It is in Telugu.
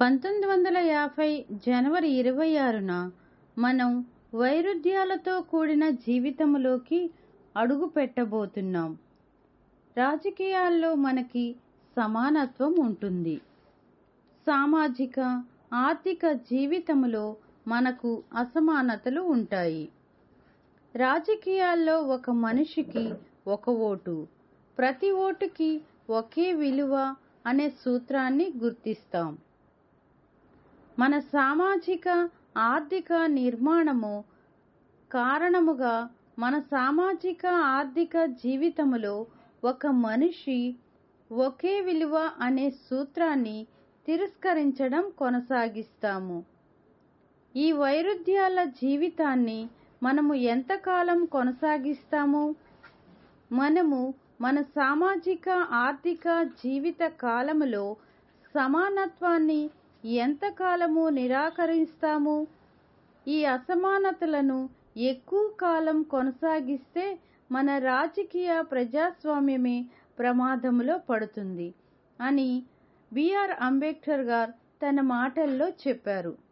పంతొమ్మిది వందల యాభై జనవరి ఇరవై ఆరున మనం వైరుధ్యాలతో కూడిన జీవితంలోకి అడుగు పెట్టబోతున్నాం రాజకీయాల్లో మనకి సమానత్వం ఉంటుంది. సామాజిక ఆర్థిక జీవితంలో మనకు అసమానతలు ఉంటాయి. రాజకీయాల్లో ఒక మనిషికి ఒక ఓటు ప్రతి ఓటుకి ఒకే విలువ అనే సూత్రాన్ని గుర్తిస్తాం. మన సామాజిక ఆర్థిక నిర్మాణము కారణముగా మన సామాజిక ఆర్థిక జీవితములో ఒక మనిషి ఒకే విలువ అనే సూత్రాన్ని తిరస్కరించడం కొనసాగిస్తాము. ఈ వైరుధ్యాల జీవితాన్ని మనము ఎంతకాలం కొనసాగిస్తాము? మనము మన సామాజిక ఆర్థిక జీవిత కాలములో సమానత్వాన్ని ఎంతకాలము నిరాకరిస్తాము? ఈ అసమానతలను ఎక్కువ కాలం కొనసాగిస్తే మన రాజకీయ ప్రజాస్వామ్యమే ప్రమాదంలో పడుతుంది అని బిఆర్ అంబేద్కర్ గారు తన మాటల్లో చెప్పారు.